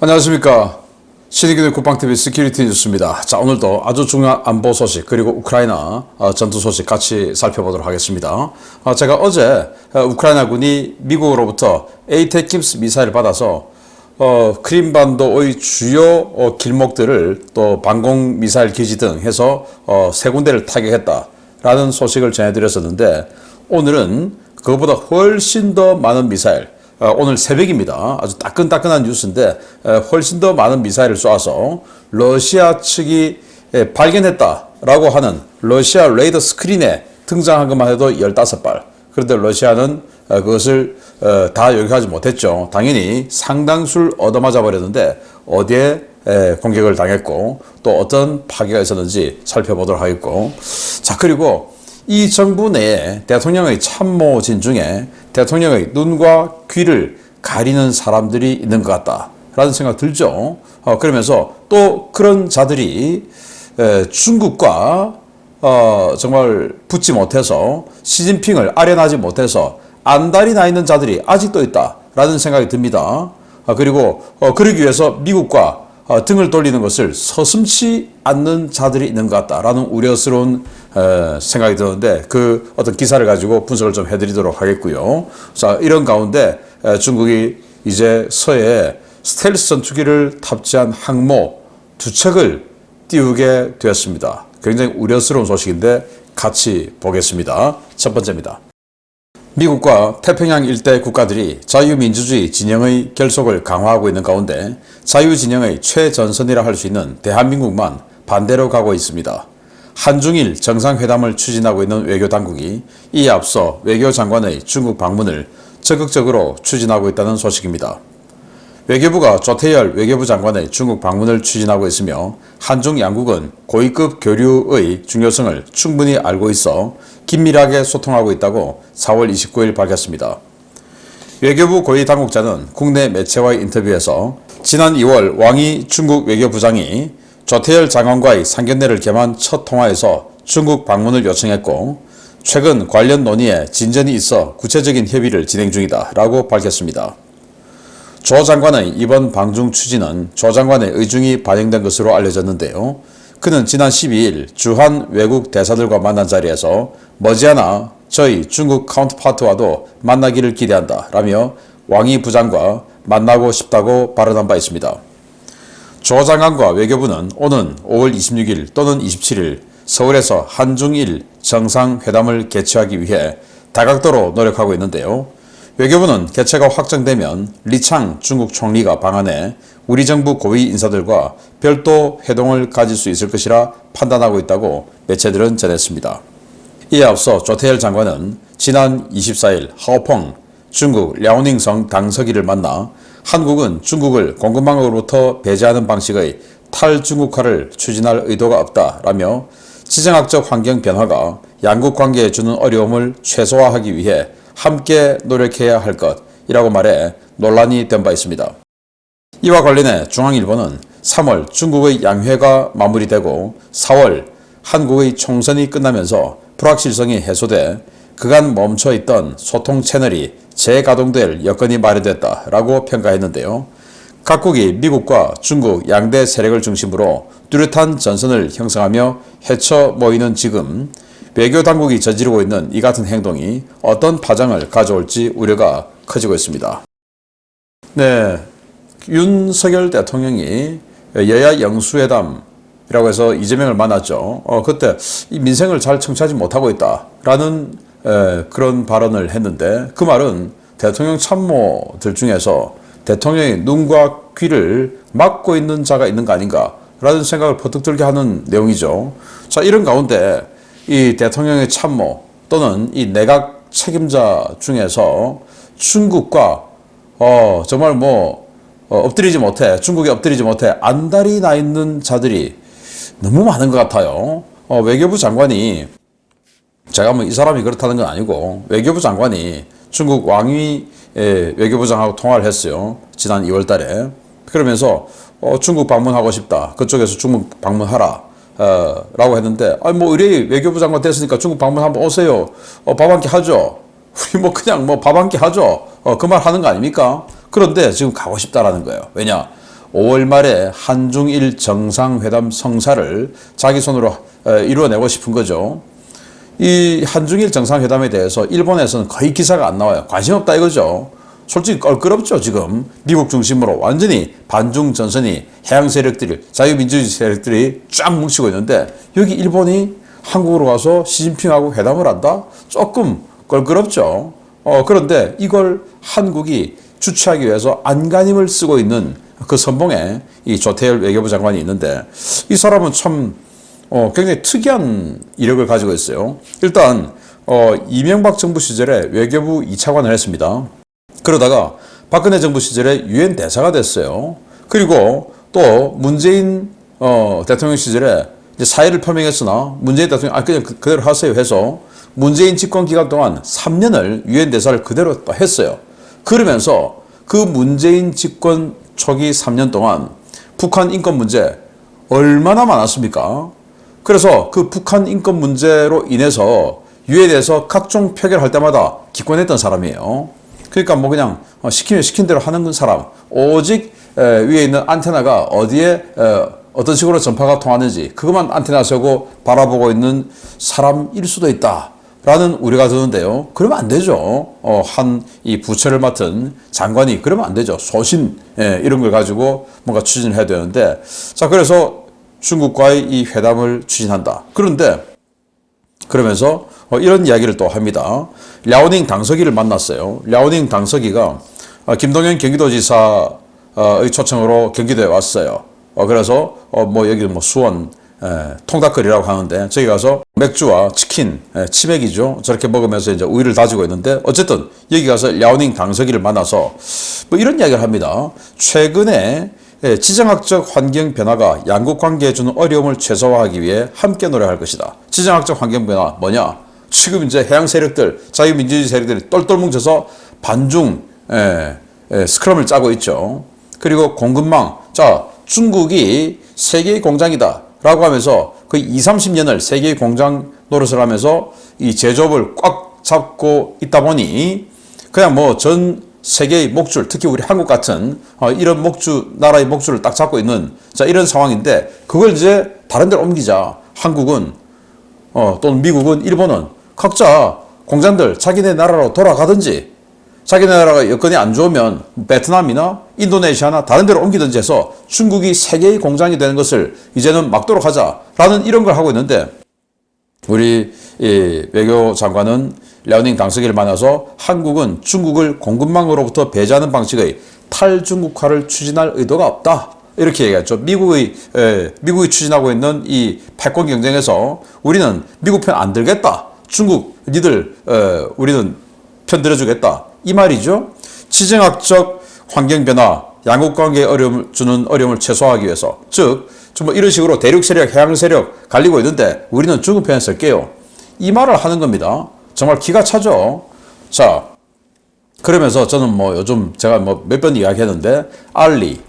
안녕하십니까. 신의균의 국방TV 스키리티 뉴스입니다. 자, 오늘도 아주 중요한 안보 소식, 그리고 우크라이나 어, 전투 소식 같이 살펴보도록 하겠습니다. 어, 제가 어제 어, 우크라이나군이 미국으로부터 에이테킴스 미사일을 받아서 어, 크림반도의 주요 어, 길목들을 또 방공 미사일 기지 등 해서 어, 세 군데를 타격했다라는 소식을 전해드렸었는데 오늘은 그것보다 훨씬 더 많은 미사일, 어, 오늘 새벽입니다. 아주 따끈따끈한 뉴스인데 에, 훨씬 더 많은 미사일을 쏘아서 러시아 측이 에, 발견했다라고 하는 러시아 레이더 스크린에 등장한 것만 해도 15발. 그런데 러시아는 어, 그것을 어, 다 요격하지 못했죠. 당연히 상당수를 얻어맞아 버렸는데 어디에 에, 공격을 당했고 또 어떤 파괴가 있었는지 살펴보도록 하겠고 자 그리고 이 정부 내에 대통령의 참모진 중에 대통령의 눈과 귀를 가리는 사람들이 있는 것 같다 라는 생각 들죠. 어, 그러면서 또 그런 자들이 에, 중국과 어, 정말 붙지 못해서 시진핑을 아련하지 못해서 안달이 나 있는 자들이 아직도 있다라는 생각이 듭니다. 아, 그리고 어, 그러기 위해서 미국과 어, 등을 돌리는 것을 서슴치 않는 자들이 있는 것 같다라는 우려스러운 에, 생각이 드는데 그 어떤 기사를 가지고 분석을 좀 해드리도록 하겠고요. 자 이런 가운데 에, 중국이 이제 서해에 스텔스 전투기를 탑재한 항모 두 척을 띄우게 되었습니다. 굉장히 우려스러운 소식인데 같이 보겠습니다. 첫 번째입니다. 미국과 태평양 일대 국가들이 자유민주주의 진영의 결속을 강화하고 있는 가운데 자유진영의 최전선이라 할 수 있는 대한민국만 반대로 가고 있습니다. 한중일 정상회담을 추진하고 있는 외교당국이 이에 앞서 외교장관의 중국 방문을 적극적으로 추진하고 있다는 소식입니다. 외교부가 조태열 외교부 장관의 중국 방문을 추진하고 있으며 한중 양국은 고위급 교류의 중요성을 충분히 알고 있어 긴밀하게 소통하고 있다고 4월 29일 밝혔습니다. 외교부 고위 당국자는 국내 매체와의 인터뷰에서 지난 2월 왕이 중국 외교부장이 조태열 장관과의 상견례를 겸한 첫 통화에서 중국 방문을 요청했고 최근 관련 논의에 진전이 있어 구체적인 협의를 진행 중이다 라고 밝혔습니다. 조 장관의 이번 방중 추진은 조 장관의 의중이 반영된 것으로 알려졌는데요. 그는 지난 12일 주한 외국 대사들과 만난 자리에서 머지않아 저희 중국 카운트파트와도 만나기를 기대한다 라며 왕이 부장과 만나고 싶다고 발언한 바 있습니다. 조 장관과 외교부는 오는 5월 26일 또는 27일 서울에서 한중일 정상회담을 개최하기 위해 다각도로 노력하고 있는데요. 외교부는 개최가 확정되면 리창 중국 총리가 방한해 우리 정부 고위 인사들과 별도 회동을 가질 수 있을 것이라 판단하고 있다고 매체들은 전했습니다. 이에 앞서 조태열 장관은 지난 24일 하오펑 중국 랴오닝성 당서기를 만나 한국은 중국을 공급망으로부터 배제하는 방식의 탈중국화를 추진할 의도가 없다라며 지정학적 환경 변화가 양국 관계에 주는 어려움을 최소화하기 위해 함께 노력해야 할 것이라고 말해 논란이 된 바 있습니다. 이와 관련해 중앙일보는 3월 중국의 양회가 마무리되고 4월 한국의 총선이 끝나면서 불확실성이 해소돼 그간 멈춰 있던 소통 채널이 재가동될 여건이 마련됐다라고 평가했는데요. 각국이 미국과 중국 양대 세력을 중심으로 뚜렷한 전선을 형성하며 헤쳐 모이는 지금 외교 당국이 저지르고 있는 이 같은 행동이 어떤 파장을 가져올지 우려가 커지고 있습니다. 네, 윤석열 대통령이 여야 영수회담이라고 해서 이재명을 만났죠. 어, 그때 이 민생을 잘 청취하지 못하고 있다라는 에, 그런 발언을 했는데 그 말은 대통령 참모들 중에서 대통령의 눈과 귀를 막고 있는 자가 있는 거 아닌가라는 생각을 퍼뜩 들게 하는 내용이죠. 자, 이런 가운데 이 대통령의 참모 또는 이 내각 책임자 중에서 중국과 어, 정말 뭐 어, 엎드리지 못해 중국에 엎드리지 못해 안달이 나 있는 자들이 너무 많은 것 같아요. 어, 외교부 장관이 제가 뭐 이 사람이 그렇다는 건 아니고 외교부 장관이 중국 왕위 예, 외교부장하고 통화를 했어요. 지난 2월 달에. 그러면서 어, 중국 방문하고 싶다. 그쪽에서 중국 방문하라. 어, 라고 했는데, 아니, 뭐, 의뢰 외교부 장관 됐으니까 중국 방문 한번 오세요. 어, 밥 한 끼 하죠. 우리 뭐 그냥 뭐 밥 한 끼 하죠. 어, 그 말 하는 거 아닙니까? 그런데 지금 가고 싶다라는 거예요. 왜냐? 5월 말에 한중일 정상회담 성사를 자기 손으로 어, 이루어내고 싶은 거죠. 이 한중일 정상회담에 대해서 일본에서는 거의 기사가 안 나와요. 관심 없다 이거죠. 솔직히 껄끄럽죠 지금 미국 중심으로 완전히 반중 전선이 해양 세력들이 자유민주주의 세력들이 쫙 뭉치고 있는데 여기 일본이 한국으로 가서 시진핑하고 회담을 한다? 조금 껄끄럽죠. 어, 그런데 이걸 한국이 주최하기 위해서 안간힘을 쓰고 있는 그 선봉에 이 조태열 외교부 장관이 있는데 이 사람은 참 어, 굉장히 특이한 이력을 가지고 있어요. 일단 어, 이명박 정부 시절에 외교부 2차관을 했습니다. 그러다가 박근혜 정부 시절에 유엔 대사가 됐어요. 그리고 또 문재인 어, 대통령 시절에 사의를 표명했으나 문재인 대통령 아 그냥 그- 그대로 하세요 해서 문재인 집권 기간 동안 3년을 유엔 대사를 그대로 또 했어요. 그러면서 그 문재인 집권 초기 3년 동안 북한 인권 문제 얼마나 많았습니까? 그래서 그 북한 인권 문제로 인해서 유엔에서 각종 표결할 때마다 기권했던 사람이에요. 그러니까 뭐 그냥 어, 시키면 시킨 대로 하는 사람. 오직 에, 위에 있는 안테나가 어디에 에, 어떤 식으로 전파가 통하는지 그것만 안테나 세우고 바라보고 있는 사람일 수도 있다. 라는 우려가 드는데요. 그러면 안 되죠. 어, 한 이 부처를 맡은 장관이 그러면 안 되죠. 소신 예, 이런 걸 가지고 뭔가 추진해야 되는데 자 그래서 중국과의 이 회담을 추진한다. 그런데 그러면서 어, 이런 이야기를 또 합니다. 랴오닝 당서기를 만났어요. 랴오닝 당서기가 어, 김동연 경기도지사의 초청으로 경기도에 왔어요. 어, 그래서 어, 뭐 여기 뭐 수원 에, 통닭거리라고 하는데 저기 가서 맥주와 치킨, 에, 치맥이죠. 저렇게 먹으면서 이제 우유를 다지고 있는데 어쨌든 여기 가서 랴오닝 당서기를 만나서 뭐 이런 이야기를 합니다. 최근에 예, 지정학적 환경 변화가 양국 관계에 주는 어려움을 최소화하기 위해 함께 노력할 것이다. 지정학적 환경 변화 뭐냐? 지금 이제 해양 세력들, 자유 민주주의 세력들이 똘똘 뭉쳐서 반중 예, 예, 스크럼을 짜고 있죠. 그리고 공급망, 자 중국이 세계의 공장이다라고 하면서 그 2, 30년을 세계의 공장 노릇을 하면서 이 제조업을 꽉 잡고 있다 보니 그냥 뭐 전 세계의 목줄, 특히 우리 한국 같은 어, 이런 목주 나라의 목줄을 딱 잡고 있는 자 이런 상황인데 그걸 이제 다른 데로 옮기자. 한국은 어, 또는 미국은 일본은 각자 공장들 자기네 나라로 돌아가든지 자기네 나라가 여건이 안 좋으면 베트남이나 인도네시아나 다른 데로 옮기든지 해서 중국이 세계의 공장이 되는 것을 이제는 막도록 하자라는 이런 걸 하고 있는데 우리 이 외교 장관은 랴오닝 당서기를 만나서 한국은 중국을 공급망으로부터 배제하는 방식의 탈중국화를 추진할 의도가 없다. 이렇게 얘기했죠. 미국의 에, 미국이 추진하고 있는 이 패권 경쟁에서 우리는 미국 편 안 들겠다. 중국 니들 에, 우리는 편 들어주겠다. 이 말이죠. 지정학적 환경 변화, 양국 관계에 어려움을 주는 어려움을 최소화하기 위해서 즉 정말 이런 식으로 대륙 세력, 해양 세력 갈리고 있는데 우리는 중국 편에 쓸게요. 이 말을 하는 겁니다. 정말 기가 차죠. 자, 그러면서 저는 뭐 요즘 제가 뭐 몇 번 이야기했는데 알리,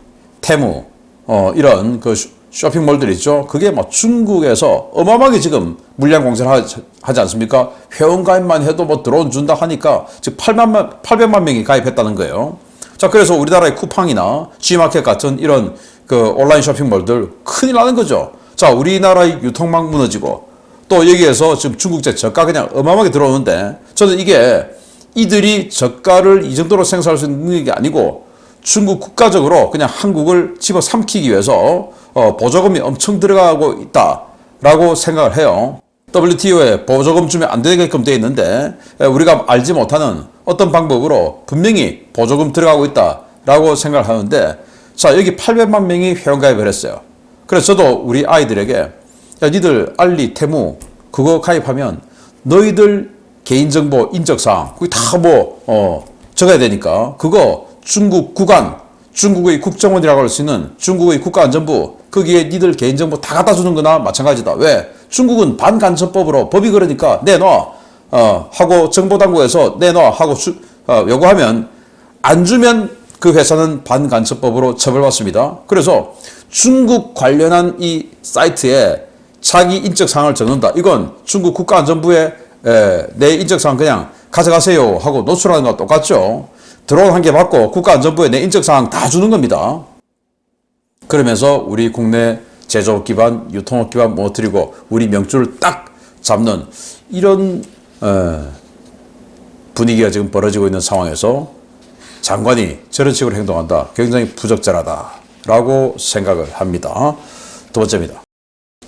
테무, 어 이런 그 쇼- 쇼핑몰들 있죠. 그게 뭐 중국에서 어마어마하게 지금 물량 공세를 하- 하지 않습니까? 회원 가입만 해도 뭐 드론 준다 하니까 지금 8만 800만 명이 가입했다는 거예요. 자, 그래서 우리나라의 쿠팡이나 G마켓 같은 이런 그 온라인 쇼핑몰들 큰일 나는 거죠. 자, 우리나라의 유통망 무너지고 또 여기에서 지금 중국제 저가 그냥 어마어마하게 들어오는데 저는 이게 이들이 저가를 이 정도로 생산할 수 있는 게 아니고 중국 국가적으로 그냥 한국을 집어 삼키기 위해서 어, 보조금이 엄청 들어가고 있다라고 생각을 해요. WTO에 보조금 주면 안 되게끔 돼 있는데 에, 우리가 알지 못하는 어떤 방법으로 분명히 보조금 들어가고 있다라고 생각을 하는데 자 여기 800만 명이 회원가입을 했어요. 그래서 저도 우리 아이들에게 야 니들 알리 테무 그거 가입하면 너희들 개인정보 인적사항 그게 다뭐 어, 적어야 되니까 그거 중국 구간 중국의 국정원이라고 할 수 있는 중국의 국가안전부 거기에 니들 개인정보 다 갖다 주는 거나 마찬가지다 왜 중국은 반간첩법으로 법이 그러니까 내놔 어, 하고 정보당국에서 내놔 하고 수, 어, 요구하면 안 주면 그 회사는 반간첩법으로 처벌받습니다. 그래서 중국 관련한 이 사이트에 자기 인적사항을 적는다. 이건 중국 국가안전부에 에, 내 인적사항 그냥 가져가세요 하고 노출하는 거와 똑같죠. 드론 한 개 받고 국가안전부에 내 인적사항 다 주는 겁니다. 그러면서 우리 국내 제조업 기반, 유통업 기반 무너뜨리고 우리 명주를 딱 잡는 이런 어, 분위기가 지금 벌어지고 있는 상황에서 장관이 저런 식으로 행동한다. 굉장히 부적절하다 라고 생각을 합니다. 두 번째입니다.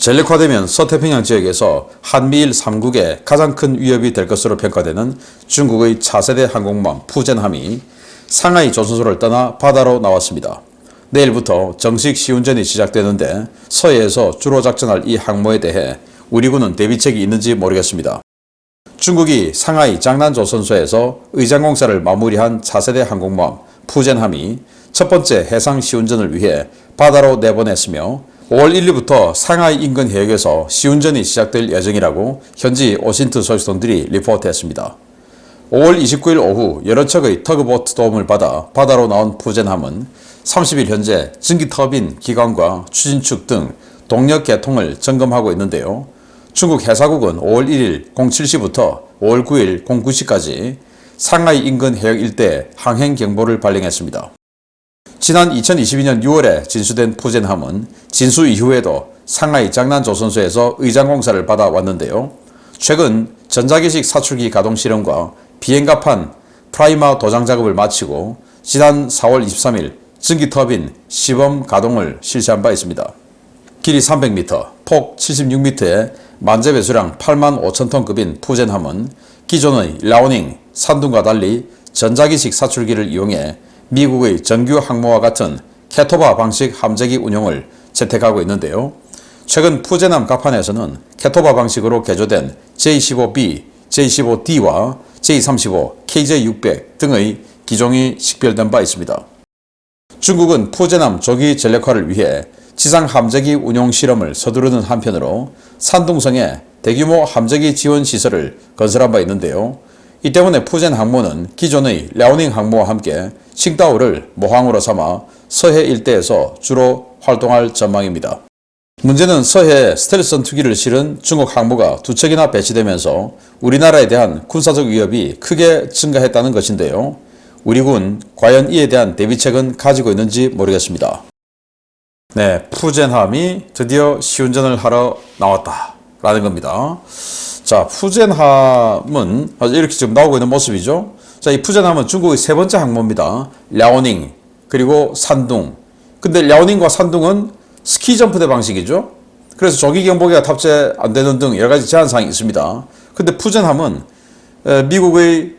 전력화되면 서태평양 지역에서 한미일 3국의 가장 큰 위협이 될 것으로 평가되는 중국의 차세대 항공모함 푸젠함이 상하이 조선소를 떠나 바다로 나왔습니다. 내일부터 정식 시운전이 시작되는데 서해에서 주로 작전할 이 항모에 대해 우리 군은 대비책이 있는지 모르겠습니다. 중국이 상하이 장난조선소에서 의장공사를 마무리한 차세대 항공모함 푸젠함이 첫 번째 해상 시운전을 위해 바다로 내보냈으며 5월 1일부터 상하이 인근 해역에서 시운전이 시작될 예정이라고 현지 오신트 소식통들이 리포트했습니다. 5월 29일 오후 여러 척의 터그보트 도움을 받아 바다로 나온 푸젠함은 30일 현재 증기 터빈 기관과 추진축 등 동력 개통을 점검하고 있는데요. 중국 해사국은 5월 1일 07시부터 5월 9일 09시까지 상하이 인근 해역 일대 항행 경보를 발령했습니다. 지난 2022년 6월에 진수된 푸젠함은 진수 이후에도 상하이 장난조선소에서 의장공사를 받아왔는데요. 최근 전자기식 사출기 가동 실험과 비행갑판 프라이마 도장 작업을 마치고 지난 4월 23일 증기 터빈 시범 가동을 실시한 바 있습니다. 길이 300m, 폭 76m의 만재 배수량 8만 5천 톤급인 푸젠함은 기존의 라오닝, 산둥과 달리 전자기식 사출기를 이용해 미국의 정규 항모와 같은 캐토바 방식 함재기 운용을 채택하고 있는데요. 최근 푸젠함 갑판에서는 캐토바 방식으로 개조된 J-15B, J-15D와 J-35, KJ-600 등의 기종이 식별된 바 있습니다. 중국은 푸젠함 조기 전력화를 위해 지상 함재기 운용 실험을 서두르는 한편으로 산둥성에 대규모 함재기 지원 시설을 건설한 바 있는데요. 이 때문에 푸젠 항모는 기존의 랴오닝 항모와 함께 칭다오를 모항으로 삼아 서해 일대에서 주로 활동할 전망입니다. 문제는 서해에 스텔스 전투기를 실은 중국 항모가 두 척이나 배치되면서 우리나라에 대한 군사적 위협이 크게 증가했다는 것인데요. 우리 군 과연 이에 대한 대비책은 가지고 있는지 모르겠습니다. 네, 푸젠함이 드디어 시운전을 하러 나왔다 라는 겁니다. 자, 푸젠함은 이렇게 지금 나오고 있는 모습이죠. 자, 이 푸젠함은 중국의 세 번째 항모입니다. 랴오닝 그리고 산둥. 근데 랴오닝과 산둥은 스키 점프대 방식이죠. 그래서 조기 경보기가 탑재 안 되는 등 여러 가지 제한 사항이 있습니다. 근데 푸젠함은 미국의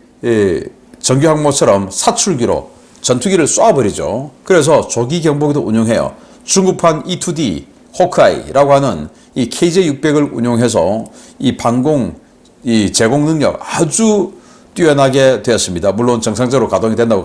정규 항모처럼 사출기로 전투기를 쏴버리죠. 그래서 조기 경보기도 운영해요. 중국판 E2D 호크아이라고 하는 이 KJ600을 운용해서 이 방공 이 제공 능력 아주 뛰어나게 되었습니다. 물론 정상적으로 가동이 된다고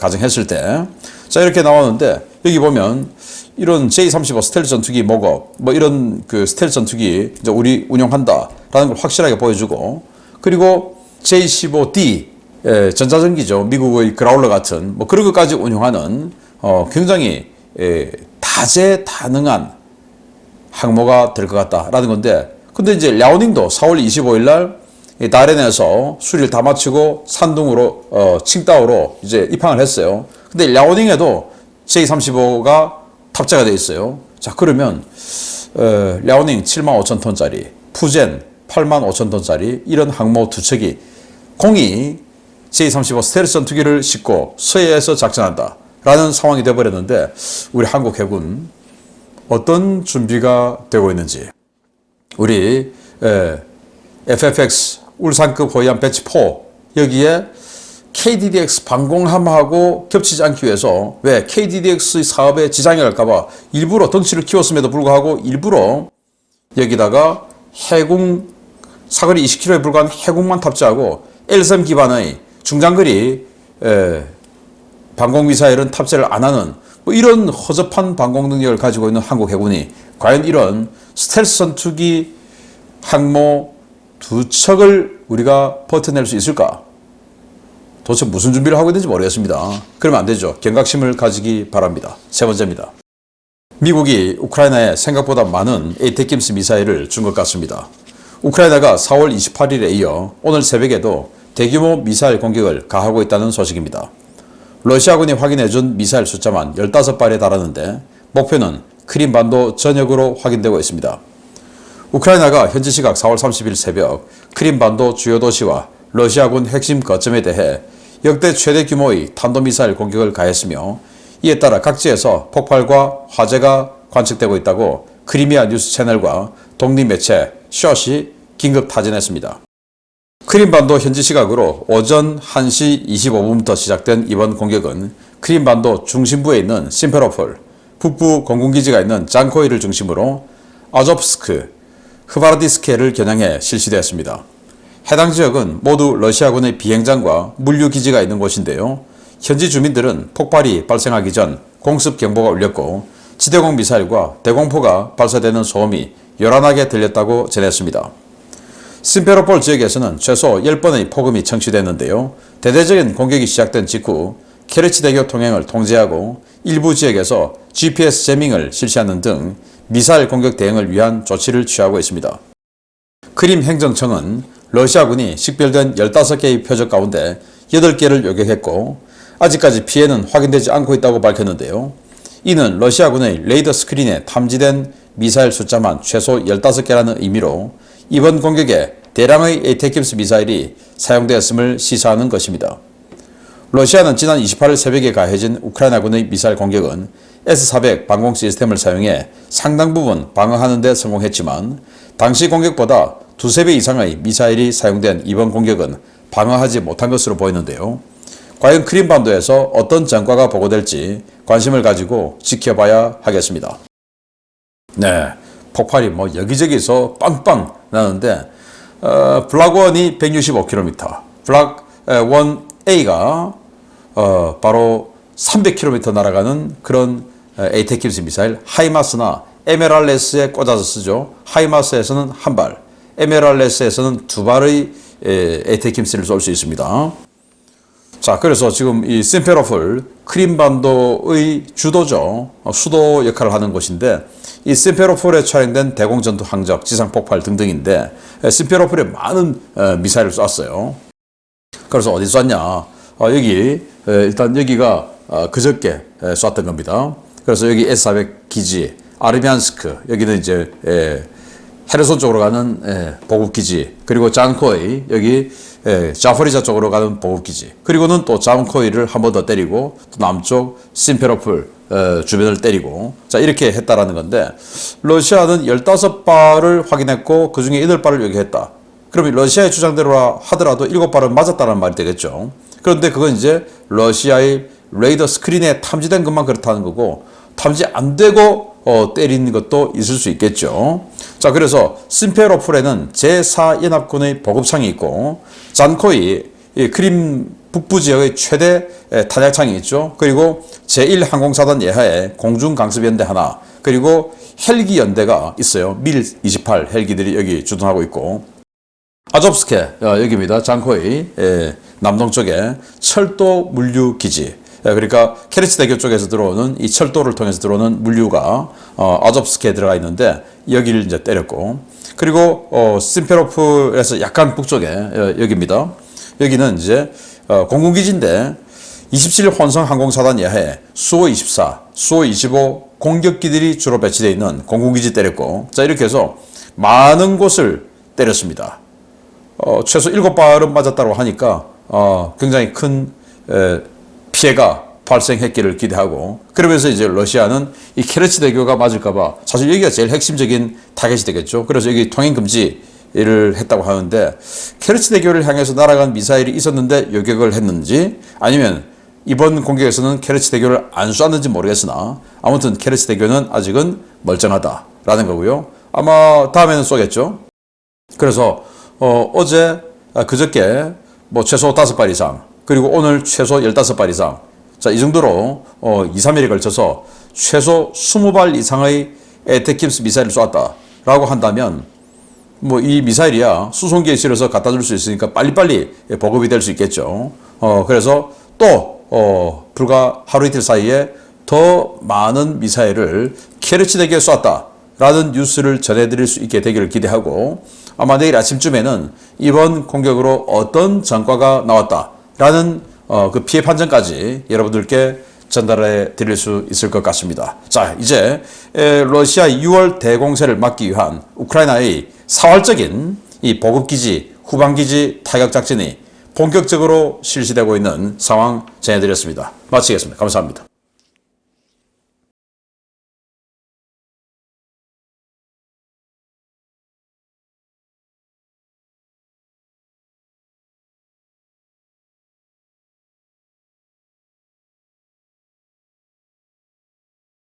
가정했을 때. 자, 이렇게 나오는데 여기 보면 이런 J35 스텔스 전투기 모급 뭐 이런 그 스텔스 전투기 이제 우리 운용한다라는 걸 확실하게 보여주고 그리고 J15D 에, 전자전기죠. 미국의 그라울러 같은 뭐 그런 것까지 운용하는 어, 굉장히 에, 다재다능한 항모가 될 것 같다라는 건데 근데 이제 랴오닝도 4월 25일 날 다렌에서 수리를 다 마치고 산둥으로 어, 칭다오로 이제 입항을 했어요. 근데 랴오닝에도 J35가 탑재가 돼 있어요. 자 그러면 어, 랴오닝 7만 5천 톤짜리, 푸젠 8만 5천 톤짜리 이런 항모 두 척이 공이 J35 스텔스 전투기를 싣고 서해에서 작전한다. 라는 상황이 되어버렸는데 우리 한국 해군 어떤 준비가 되고 있는지. 우리 FFX 울산급 호위함 배치 4 여기에 KDDX 방공함하고 겹치지 않기 위해서 왜 KDDX 사업에 지장이 갈까봐 일부러 덩치를 키웠음에도 불구하고 일부러 여기다가 해공 사거리 20km에 불과한 해공만 탑재하고 L3 기반의 중장거리 방공 미사일은 탑재를 안 하는 뭐 이런 허접한 방공 능력을 가지고 있는 한국 해군이 과연 이런 스텔스 전투기 항모 두 척을 우리가 버텨낼 수 있을까? 도대체 무슨 준비를 하고 있는지 모르겠습니다. 그러면 안 되죠. 경각심을 가지기 바랍니다. 세 번째입니다. 미국이 우크라이나에 생각보다 많은 에이테킴스 미사일을 준 것 같습니다. 우크라이나가 4월 28일에 이어 오늘 새벽에도 대규모 미사일 공격을 가하고 있다는 소식입니다. 러시아군이 확인해준 미사일 숫자만 15발에 달하는데 목표는 크림반도 전역으로 확인되고 있습니다. 우크라이나가 현지 시각 4월 30일 새벽 크림반도 주요 도시와 러시아군 핵심 거점에 대해 역대 최대 규모의 탄도미사일 공격을 가했으며 이에 따라 각지에서 폭발과 화재가 관측되고 있다고 크리미아 뉴스 채널과 독립 매체 숏이 긴급 타진했습니다. 크림반도 현지 시각으로 오전 1시 25분부터 시작된 이번 공격은 크림반도 중심부에 있는 심페로폴, 북부 공군기지가 있는 잔코이를 중심으로 아조프스크, 흐바르디스케를 겨냥해 실시되었습니다. 해당 지역은 모두 러시아군의 비행장과 물류기지가 있는 곳인데요. 현지 주민들은 폭발이 발생하기 전 공습 경보가 울렸고 지대공 미사일과 대공포가 발사되는 소음이 요란하게 들렸다고 전했습니다. 심페로폴 지역에서는 최소 10번의 폭음이 청취됐는데요. 대대적인 공격이 시작된 직후 케르치 대교 통행을 통제하고 일부 지역에서 GPS 제밍을 실시하는 등 미사일 공격 대응을 위한 조치를 취하고 있습니다. 크림 행정청은 러시아군이 식별된 15개의 표적 가운데 8개를 요격했고 아직까지 피해는 확인되지 않고 있다고 밝혔는데요. 이는 러시아군의 레이더 스크린에 탐지된 미사일 숫자만 최소 15개라는 의미로 이번 공격에 대량의 에이테킴스 미사일이 사용되었음을 시사하는 것입니다. 러시아는 지난 28일 새벽에 가해진 우크라이나군의 미사일 공격은 S-400 방공 시스템을 사용해 상당 부분 방어하는 데 성공했지만 당시 공격보다 두세 배 이상의 미사일이 사용된 이번 공격은 방어하지 못한 것으로 보이는데요. 과연 크림반도에서 어떤 전과가 보고될지 관심을 가지고 지켜봐야 하겠습니다. 네, 폭발이 뭐 여기저기서 빵빵 나는데 어, 블락 1이 165km, 블락 1A가 어, 바로 300km 날아가는 그런 에이테킬스 미사일 하이마스나 에메랄레스에 꽂아서 쓰죠. 하이마스에서는 한 발, 에메랄레스에서는 두 발의 에이테킴스를 쏠 수 있습니다. 자, 그래서 지금 이 심페로폴 크림반도의 주도죠. 어, 수도 역할을 하는 곳인데 이 심페로폴에 촬영된 대공전투 항적, 지상 폭발 등등인데 심페로폴에 많은 어, 미사일을 쐈어요. 그래서 어디 쐈냐? 어, 여기 일단 여기가 그저께 쐈던 겁니다. 그래서 여기 S400 기지, 아르비안스크 여기는 이제 헤르손 쪽으로 가는 보급 기지, 그리고 장코이 여기 자포리자 쪽으로 가는 보급 기지, 그리고는 또 장코이를 한번 더 때리고 또 남쪽 심페로폴 주변을 때리고 자 이렇게 했다라는 건데 러시아는 15발을 확인했고 그 중에 8발을 요격했다. 그러면 러시아의 주장대로 하더라도 7발은 맞았다는 말이 되겠죠. 그런데 그건 이제 러시아의 레이더 스크린에 탐지된 것만 그렇다는 거고 탐지 안 되고 어, 때리는 것도 있을 수 있겠죠. 자, 그래서 심페로폴에는 제4연합군의 보급창이 있고 잔코이 크림 북부 지역의 최대 탄약창이 있죠. 그리고 제1항공사단 예하에 공중강습연대 하나 그리고 헬기 연대가 있어요. 밀28 헬기들이 여기 주둔하고 있고 아조프스케 어, 여기입니다. 장코이 남동쪽에 철도 물류 기지 그러니까 케르치 대교 쪽에서 들어오는 이 철도를 통해서 들어오는 물류가 어, 아조프스케에 들어가 있는데 여기를 이제 때렸고 그리고 어, 심페로프에서 약간 북쪽에 어, 여기입니다. 여기는 이제 어, 공군기지인데 27 혼성 항공사단 예하에 수호 24, 수호 25 공격기들이 주로 배치되어 있는 공군기지 때렸고 자 이렇게 해서 많은 곳을 때렸습니다. 어, 최소 7발은 맞았다고 하니까 어, 굉장히 큰 에, 피해가 발생했기를 기대하고 그러면서 이제 러시아는 이 케르치 대교가 맞을까봐 사실 여기가 제일 핵심적인 타겟이 되겠죠. 그래서 여기 통행 금지를 했다고 하는데 케르치 대교를 향해서 날아간 미사일이 있었는데 요격을 했는지 아니면 이번 공격에서는 케르치 대교를 안 쐈는지 모르겠으나 아무튼 케르치 대교는 아직은 멀쩡하다라는 거고요. 아마 다음에는 쏘겠죠. 그래서 어, 어제 아, 그저께 뭐 최소 다섯 발 이상 그리고 오늘 최소 15발 이상. 자, 이 정도로 어, 2, 3일에 걸쳐서 최소 20발 이상의 에테킴스 미사일을 쏘았다라고 한다면 뭐 이 미사일이야 수송기에 실어서 갖다 줄 수 있으니까 빨리빨리 보급이 될 수 있겠죠. 어, 그래서 또 어, 불과 하루 이틀 사이에 더 많은 미사일을 케르치대교에 쐈다라는 뉴스를 전해드릴 수 있게 되기를 기대하고 아마 내일 아침쯤에는 이번 공격으로 어떤 전과가 나왔다. 라는 어, 그 피해 판정까지 여러분들께 전달해 드릴 수 있을 것 같습니다. 자, 이제 에, 러시아 6월 대공세를 막기 위한 우크라이나의 사활적인 이 보급기지, 후방기지 타격 작전이 본격적으로 실시되고 있는 상황 전해드렸습니다. 마치겠습니다. 감사합니다.